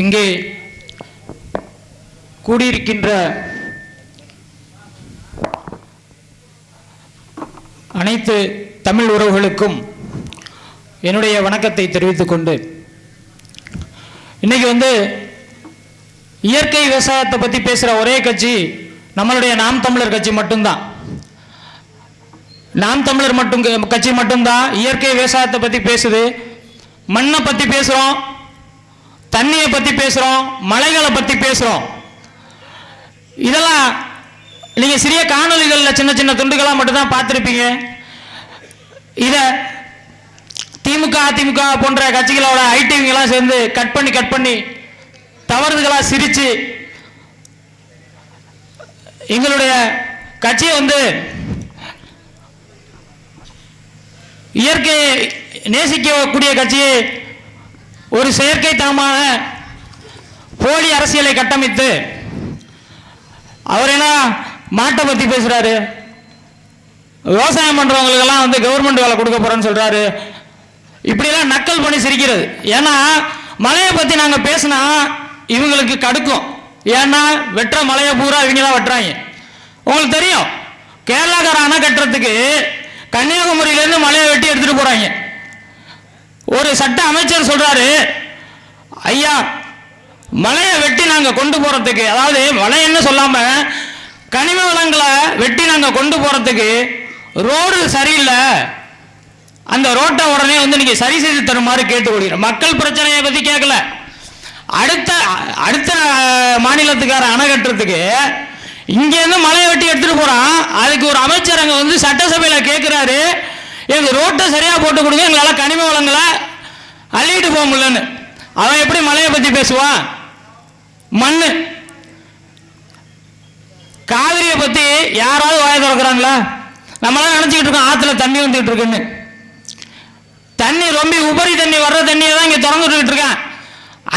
இங்கே கூடியிருக்கின்ற அனைத்து தமிழ் உறவுகளுக்கும் என்னுடைய வணக்கத்தை தெரிவித்துக் கொண்டு இன்னைக்கு வந்து இயற்கை விவசாயத்தை பற்றி பேசுகிற ஒரே கட்சி நம்மளுடைய நாம் தமிழர் கட்சி மட்டும்தான். நாம் தமிழர் மட்டும் கட்சி மட்டும்தான் இயற்கை விவசாயத்தை பற்றி பேசுது. மண்ணை பற்றி பேசுகிறோம் தண்ணியை பற்றி பேசுகிறோம் மலைகளை பற்றி பேசுகிறோம் இதெல்லாம் நீங்கள் சிறிய காணொளிகளில் சின்ன சின்ன துண்டுகளாக மட்டும்தான் பார்த்துருப்பீங்க. இதை திமுக அதிமுக போன்ற கட்சிகளோட ஐடிவிங்கெல்லாம் சேர்ந்து கட் பண்ணி கட் பண்ணி தவறுதலாக சிரித்து எங்களுடைய கட்சியை வந்து இயற்கையை நேசிக்கக்கூடிய கட்சியை ஒரு செயற்கை தனமாக போலி அரசியலை கட்டமைத்து அவர் என்ன மாட்டை பற்றி பேசுகிறாரு விவசாயம் பண்ணுறவங்களுக்கெல்லாம் வந்து கவர்மெண்ட் வேலை கொடுக்க போகிறேன்னு சொல்கிறாரு இப்படிலாம் நக்கல் பண்ணி சிரிக்கிறது. ஏன்னா மலையை பற்றி நாங்கள் பேசினா இவங்களுக்கு கடுக்கும். ஏன்னா வெட்டுற மலையை பூரா இவங்க தான் வெட்டுறாங்க. உங்களுக்கு தெரியும் கேரளாக்கார அணை கட்டுறதுக்கு கன்னியாகுமரியிலேருந்து மலையை வெட்டி எடுத்துகிட்டு போகிறாங்க ஒரு சட்ட அமைச்சர் சொல்கிறாரு ஐயா மலையை வெட்டி நாங்கள் கொண்டு போகிறதுக்கு அதாவது மலைன்னு சொல்லாமல் கனிம வளங்களை வெட்டி நாங்கள் கொண்டு போகிறதுக்கு ரோடு சரியில்லை. அந்த ரோட்டை உடனே வந்து நீங்கள் சரி செய்து தருமாறு கேட்டுக்கொள்கிறேன். மக்கள் பிரச்சனையை பற்றி கேட்கல. அடுத்த அடுத்த மாநிலத்துக்கார அணை கட்டுறதுக்கு இங்கேருந்து மலையை வெட்டி எடுத்துகிட்டு போகிறான் அதுக்கு ஒரு அமைச்சர் அங்கே வந்து சட்டசபையில் கேட்குறாரு எங்கள் ரோட்டை சரியாக போட்டு கொடுங்க எங்களால் கனிம வளங்களை அள்ளிட்டு போக முடியலன்னு. அவன் எப்படி மலையை பற்றி பேசுவான் மண் காவிரியை பற்றி யாராவது வாய திறக்கிறாங்களா? நம்மளாம் நினச்சிக்கிட்டு இருக்கோம் ஆற்றுல தண்ணி வந்துக்கிட்டு இருக்குன்னு. தண்ணி ரொம்ப உபரி தண்ணி வர்ற தண்ணியை தான் இங்கே திறந்துட்டு இருக்கான்.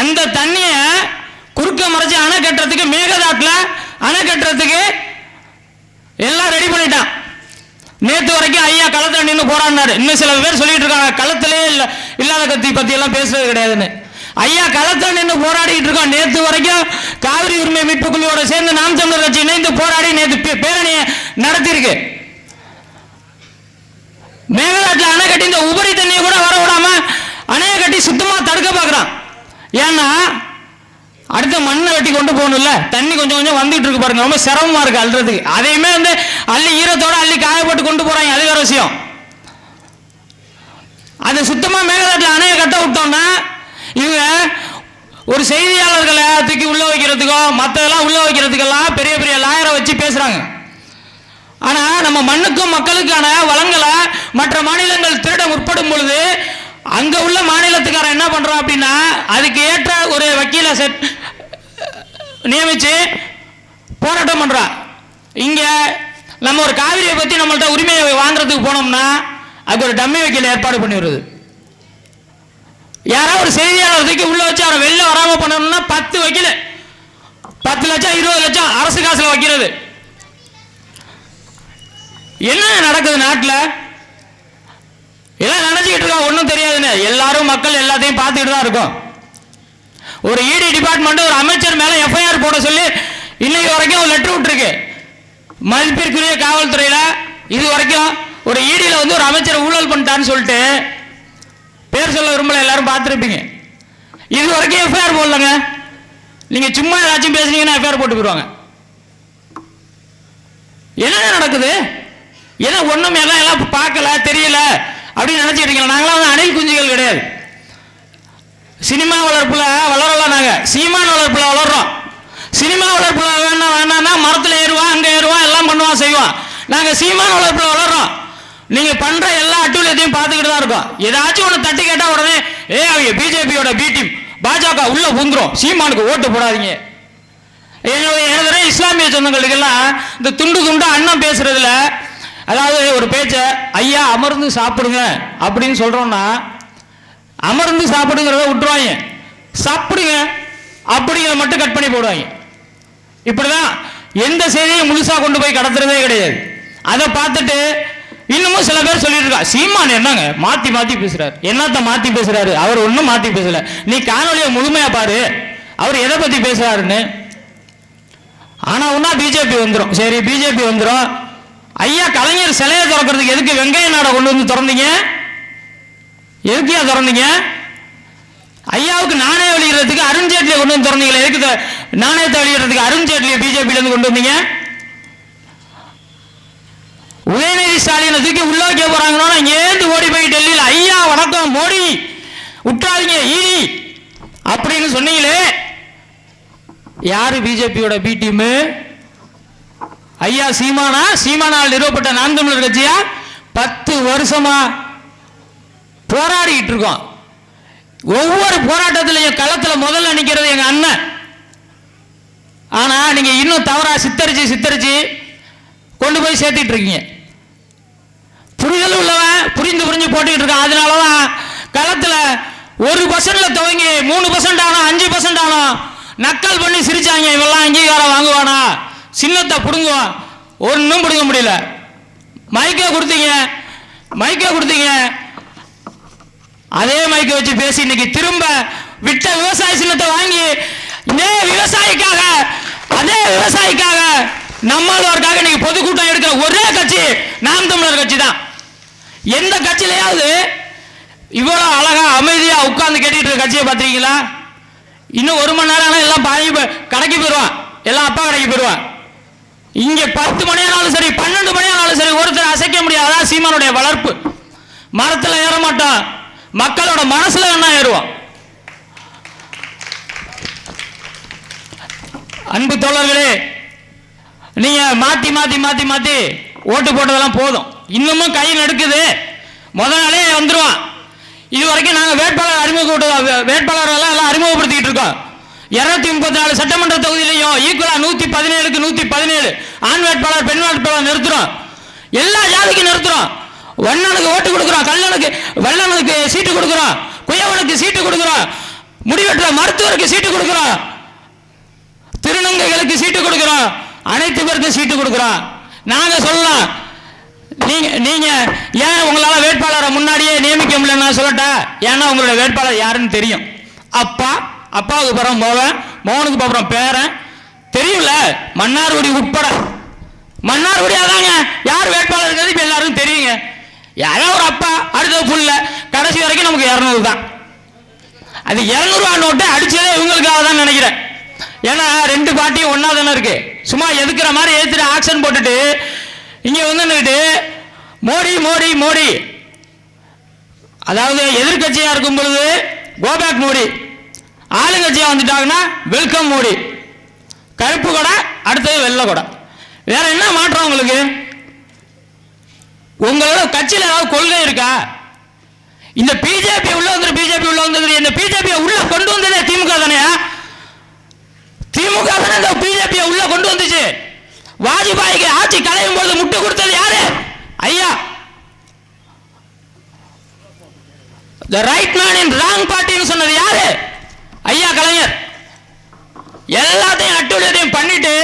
அந்த தண்ணியை குறுக்க மறைச்சு அணை கட்டுறதுக்கு மேகதாட்டில் அணை கட்டுறதுக்கு எல்லாம் ரெடி பண்ணிட்டான். நேற்று வரைக்கும் ஐயா களத்தில் நின்று போராடினாரு. இன்னும் சில பேர் சொல்லிட்டு இருக்காங்க களத்திலே இல்லை இல்லாத கத்தி பத்தி எல்லாம் பேசுறது கிடையாதுன்னு. ஐயா களத்தில் நின்று போராடிட்டு இருக்கோம். நேற்று வரைக்கும் காவிரி உரிமை மீட்பு குழுவோட சேர்ந்து நாம் தமிழர் கட்சி இணைந்து போராடி நேற்று பேரணியை நடத்தியிருக்கு. மேகதாட்டில் அணை கட்டி இந்த உபரி தண்ணியை கூட வர விடாம அணையை கட்டி சுத்தமாக தடுக்க பார்க்குறான் ஏன்னா அடுத்த மண்ணை வெட்டி கொண்டு போகணும்ல? தண்ணி கொஞ்சம் கொஞ்சம் வந்துட்டு இருக்கு பாருங்க. ரொம்ப சிரமமா இருக்கு அல்றதுக்கு. அதையுமே வந்து அள்ளி ஈரத்தோட அள்ளி காயப்பட்டு கொண்டு போறாங்க. அது வேற விஷயம். அது சுத்தமா மேகதாட்டில் அணையை கட்ட விட்டோம்னா இவங்க ஒரு செய்தியாளர்களை தூக்கி உள்ள வைக்கிறதுக்கோ மற்றதெல்லாம் உள்ள வைக்கிறதுக்கெல்லாம் பெரிய பெரிய லாயரை வச்சு பேசுறாங்க. ஆனா நம்ம மண்ணுக்கும் மக்களுக்கான வளங்களை மற்ற மாநிலங்கள் திருட முற்படும் பொழுது அங்க உள்ள மாநிலத்துக்காரன் என்ன பண்றான் அப்படின்னா அதுக்கு ஏற்ற ஒரு வக்கீலை செட் நியமித்து போராட்டம் பண்றான் இங்கே நம்ம ஒரு காவிரியை பற்றி நம்மள்ட்ட உரிமையை வாங்குறதுக்கு போனோம்னா அதுக்கு ஒரு டம்மி வைக்கல ஏற்பாடு பண்ணி யாராவது ஒரு செய்தியாளர் தூக்கி உள்ளே வச்சு அவரை வெளில வராமல் பண்ணணும்னா பத்து வைக்கல. பத்து லட்சம் இருபது லட்சம் அரசு காசில் வைக்கிறது. என்ன நடக்குது நாட்டில்? எல்லாம் நினச்சிக்கிட்டு இருக்கோம் ஒன்றும் தெரியாதுன்னு. எல்லாரும் மக்கள் எல்லாத்தையும் பார்த்துக்கிட்டு தான் இருக்கோம். ஒரு இடி டிபார்ட்மெண்ட் ஒரு அமைச்சர் மேல எஃப்ஐஆர் போட சொல்லி இன்னைக்கு வரைக்கும் ஒரு லெட்டர் விட்டுருக்கு. மதிப்பிற்குரிய காவல்துறையில இது வரைக்கும் ஒரு இடியில் வந்து ஒரு அமைச்சர் ஊழல் பண்ணிட்டான்னு சொல்லிட்டு பேர் சொல்ல விரும்பல எல்லாரும் பார்த்துருப்பீங்க. இது வரைக்கும் எஃப்ஐஆர் போடலங்க. நீங்க சும்மா ஏதாச்சும் பேசுனீங்கன்னா எஃப்ஐஆர் போட்டு போயிடுவாங்க. என்ன நடக்குது? ஏன்னா ஒண்ணும் எல்லாம் எல்லாம் பார்க்கல தெரியல அப்படின்னு நினைச்சிட்டு நாங்களாம் வந்து அணில் குஞ்சு சினிமா வளர்ப்பில் வளரலாம் நாங்கள் சீமான் வளர்ப்பில் வளர்றோம். சினிமா வளர்ப்பில் வேணா வேணாம்னா மரத்தில் ஏறுவான் அங்கே ஏறுவான் எல்லாம் பண்ணுவான் செய்வான். நாங்கள் சீமான் வளர்ப்பில் வளர்றோம். நீங்கள் பண்ணுற எல்லா அட்டூழியத்தையும் பார்த்துக்கிட்டு தான் இருக்கோம். ஏதாச்சும் ஒன்று தட்டி கேட்டால் உடனே ஏ அவங்க பிஜேபியோட பி டீம் பாஜக உள்ளே புந்துரும். சீமானுக்கு ஓட்டு போடாதீங்க. என்னுடைய எனது இஸ்லாமிய சொந்தங்களுக்கெல்லாம் இந்த துண்டு துண்டு அண்ணன் பேசுறதுல அதாவது ஒரு பேச்ச ஐயா அமர்ந்து சாப்பிடுங்க அப்படின்னு சொல்றோம்னா அமர்ந்து சாப்பிடுங்கிறத விட்டுருவாங்க. சாப்பிடுங்க அப்படிங்கிற மட்டும் கட் பண்ணி போடுவாங்க. இப்படிதான் எந்த செய்தியும் முழுசா கொண்டு போய் கடத்துறதே கிடையாது. அதை பார்த்துட்டு இன்னமும் சில பேர் சொல்லிட்டு இருக்கா சீமான் என்னங்க? மாத்தி மாத்தி பேசுறாரு. என்னத்த மாத்தி பேசுறாரு? அவர் ஒன்றும் மாத்தி பேசல. நீ காணொலியை முழுமையா பாரு. அவர் எதை பத்தி பேசுறாருன்னு? ஆனா ஒன்னா பிஜேபி வந்துடும் சரி பிஜேபி வந்துடும் ஐயா கலைஞர் சிலையை திறக்கிறதுக்கு எதுக்கு வெங்கைய நாடை கொண்டு வந்து திறந்தீங்க? எதுக்கியா திறந்தீங்க? ஐயாவுக்கு நாணய வெளியிடறதுக்கு அருண்ஜேட்லியை கொண்டு வந்து திறந்தீங்களா எதுக்கு நாணயத்தை வெளியிடறதுக்கு அருண்ஜேட்லியை பிஜேபியிலேருந்து கொண்டு வந்தீங்க? உதயநிதி ஸ்டாலினை தூக்கி உள்ள வைக்க போறாங்கன்னா ஏந்து ஓடி போய் டெல்லியில் ஐயா வணக்கம் மோடி விட்டுறாதீங்க ஈடி அப்படின்னு சொன்னீங்களே. யாரு பிஜேபியோட பி டீம்? ஐயா சீமானா? சீமானால் நிறுவப்பட்ட நான் தமிழர் கட்சியா? பத்து வருஷமா போராடிக்கிட்டு இருக்கோம் ஒவ்வொரு போராட்டத்திலையும் களத்தில் முதல்ல நிற்கிறது எங்கள் அண்ணன். ஆனால் நீங்கள் இன்னும் தவறாக சித்தரிச்சு சித்தரிச்சு கொண்டு போய் சேர்த்துட்டு இருக்கீங்க புரிதல் உள்ளவன் புரிந்து புரிஞ்சு போட்டுக்கிட்டு இருக்கான் அதனால தான் களத்தில் ஒரு பர்சன்டில் துவங்கி மூணு பர்சன்ட் ஆனோம் அஞ்சு பர்சன்ட் ஆனோம் நக்கல் பண்ணி சிரிச்சாங்க. இவெல்லாம் அங்கீகாரம் வாங்குவானா? சின்னத்தை பிடுங்குவான். ஒன்றும் பிடுங்க முடியல. மைக்கை கொடுத்தீங்க. மைக்கை கொடுத்தீங்க. அதே மைக்கை வச்சு பேசி இன்னைக்கு திரும்ப விட்ட விவசாய சின்னத்தை வாங்கி இதே விவசாயிக்காக அதே விவசாயிக்காக நம்மளுக்காக இன்னைக்கு பொதுக்கூட்டம் எடுக்கிற ஒரே கட்சி நாம் தமிழர் கட்சி தான் எந்த கட்சியிலையாவது இவ்வளவு அழகா அமைதியா உட்கார்ந்து கேட்டுட்டு இருக்க கட்சியை பார்த்தீங்களா இன்னும் ஒரு மணி நேரம் ஆனால் எல்லாம் பாதி கடைக்கு போயிடுவான். எல்லாம் அப்பா கடைக்கு போயிடுவான். இங்க பத்து மணி ஆனாலும் சரி பன்னெண்டு மணி ஆனாலும் சரி ஒருத்தர் அசைக்க முடியாது அதான் சீமானுடைய வளர்ப்பு. மரத்தில் ஏற மாட்டான் மக்களோட மனசுல என்ன ஏறுவோம். அன்பு தோழர்களே நீங்க மாத்தி மாத்தி மாத்தி மாத்தி ஓட்டு போட்டதெல்லாம் போதும். இன்னமும் கை நடுக்குது. முத நாளே வந்துருவான். இது வரைக்கும் நாங்கள் வேட்பாளர் அறிமுகப்படுத்த வேட்பாளர் எல்லாம் எல்லாம் அறிமுகப்படுத்திக்கிட்டு இருக்கோம். இருநூத்தி முப்பத்தி நாலு சட்டமன்ற தொகுதியிலையும் ஈக்குவலா நூத்தி பதினேழுக்கு நூத்தி பதினேழு ஆண் வேட்பாளர் பெண் வேட்பாளர் நிறுத்துறோம். எல்லா ஜாதிக்கும் நிறுத்துறோம். வண்ணனுக்கு ஓட்டு கொடுக்குறோம் கல்லனுக்கு வெள்ளனுக்கு சீட்டு கொடுக்குறோம் குயவனுக்கு சீட்டு கொடுக்குறோம் முடிவெற்ற மருத்துவருக்கு சீட்டு கொடுக்குறோம் திருநங்கைகளுக்கு சீட்டு கொடுக்குறோம் அனைத்து பேருக்கும் சீட்டு கொடுக்கிறோம் நாங்க சொல்லலாம் நீங்க நீங்க ஏன் உங்களால வேட்பாளரை முன்னாடியே நியமிக்க முடியலன்னு நான் சொல்லட்டா? ஏன்னா உங்களுடைய வேட்பாளர் யாருன்னு தெரியும். அப்பா அப்பாவுக்கு அப்புறம் மோகன் மோகனுக்கு அப்புறம் பேரன். தெரியும்ல மன்னார்குடி உட்பட. மன்னார்குடி அதாங்க யார் வேட்பாளர் இருக்கிறது? இப்ப எல்லாருக்கும் தெரியுங்க. யாரோ ஒரு அப்பா அடுத்தது புள்ள கடைசி வரைக்கும் நமக்கு இரநூறு தான். அது இரநூறுவா நோட்டை அடிச்சதே இவங்களுக்காக தான் நினைக்கிறேன். ஏன்னா ரெண்டு பாட்டியும் ஒன்றா தானே இருக்கு. சும்மா எதுக்குற மாதிரி ஏற்றுட்டு ஆக்ஷன் போட்டுட்டு இங்கே வந்து மோடி மோடி மோடி. அதாவது எதிர்கட்சியாக இருக்கும் பொழுது கோபேக் மோடி. ஆளுங்கட்சியாக வந்துட்டாங்கன்னா வெல்கம் மோடி. கருப்பு கொடை அடுத்தது வெள்ளை கொடை. வேற என்ன மாற்றம் உங்களுக்கு? உங்களோட கட்சியில் ஏதாவது கொள்கை இருக்கா? இந்த பிஜேபி உள்ள வந்து பிஜேபி உள்ள வந்தது இந்த பிஜேபி உள்ள கொண்டு வந்ததே திமுக தானே? திமுக தானே இந்த பிஜேபி உள்ள கொண்டு வந்துச்சு. வாஜ்பாய்க்கு ஆட்சி கலையும் பொழுது முட்டு கொடுத்தது யாரு? ஐயா. The right man in wrong பார்ட்டின்னு சொன்னது யாரு? ஐயா கலைஞர். எல்லாத்தையும் அட்டுழியத்தையும் பண்ணிட்டு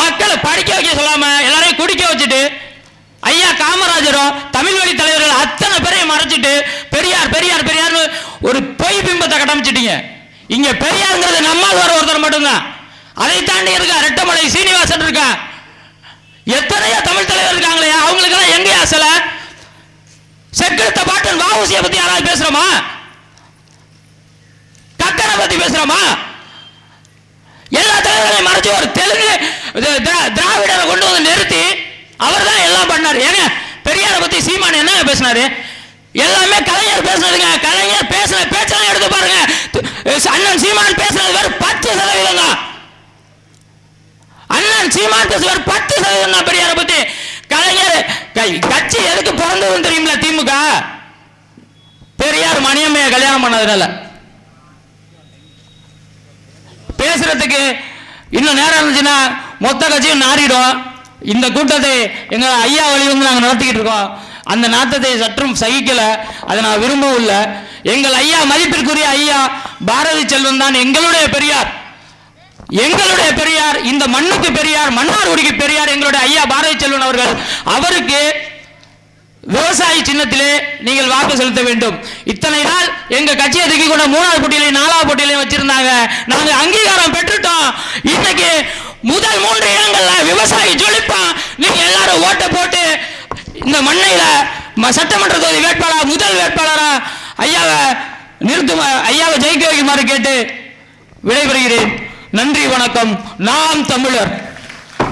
மக்களை படிக்க வைக்க சொல்லாம எல்லாரையும் குடிக்க வச்சுட்டு ஐயா காமராஜரும் தமிழ் வழி தலைவர்கள் அத்தனை பேரையும் மறைச்சிட்டு பெரியார் பெரியார் பெரியார் ஒரு பொய் பிம்பத்தை கட்டமைச்சிட்டீங்க. இங்க பெரியாருங்கிறது நம்மால் வர ஒருத்தர் மட்டும்தான். அதை தாண்டி இருக்கா ரெட்டமலை சீனிவாசன் இருக்கா? எத்தனையோ தமிழ் தலைவர் இருக்காங்களே அவங்களுக்கெல்லாம் எங்க ஆசல செக்கெடுத்த பாட்டன் வாவுசிய பத்தி யாராவது பேசுறோமா? கக்கனை பத்தி பேசுறோமா? எல்லா தலைவர்களையும் மறைச்சு ஒரு தெலுங்கு இது திரா- திராவிடரை கொண்டு வந்து நிறுத்தி அவர் தான் எல்லாம் பண்ணார். ஏங்க பெரியாரை பத்தி சீமான் என்ன பேசினாரு? எல்லாமே கலைஞர் பேசுனதுங்க. கலைஞர் பேசின பேச்செல்லாம் எடுத்து பாருங்க. அண்ணன் சீமான் பேசுனது வேறு பத்து சதவீதம் தான். அண்ணன் சீமான் பேசுவார் பத்து சதவீதம் தான் பெரியாரை பத்தி. கலைஞர் கட்சி எதுக்கு பிறந்ததுன்னு தெரியுமில திமுக? பெரியார் மணியம்மையை கல்யாணம் பண்ணதுனால. பேசுறதுக்கு இன்னும் நேரம் இருந்துச்சுன்னா மொத்த கட்சியும் நாரிடும் இந்த கூட்டத்தை எங்கள் ஐயா வழி வந்து நாங்கள் நடத்திக்கிட்டு இருக்கோம். அந்த நாட்டத்தை சற்றும் சகிக்கலை. அதை நான் விரும்பவும் இல்லை. எங்கள் ஐயா மதிப்பிற்குரிய ஐயா பாரதி செல்வன் தான் எங்களுடைய பெரியார். எங்களுடைய பெரியார் இந்த மண்ணுக்கு பெரியார் மன்னார்குடிக்கு பெரியார் எங்களுடைய ஐயா பாரதி செல்வன் அவர்கள். அவருக்கு விவசாயி சின்னத்திலே நீங்கள் வாக்கு செலுத்த வேண்டும். இத்தனை நாள் எங்க கட்சியை தூக்கி கூட மூணாவது போட்டியிலையும் நாலாவது போட்டியிலையும் வச்சிருந்தாங்க. நாங்க அங்கீகாரம் பெற்றுட்டோம். இன்னைக்கு முதல் மூன்று இடங்கள்ல விவசாயி ஜொலிப்பான் நீங்க எல்லாரும் ஓட்டை போட்டு இந்த மண்ணையில ம- சட்டமன்ற தொகுதி வேட்பாளர் முதல் வேட்பாளரா ஐயாவை நிறுத்து ஐயாவை ஜெயிக்க வைக்குமாறு கேட்டு விடைபெறுகிறேன். நன்றி வணக்கம். நாம் தமிழர்.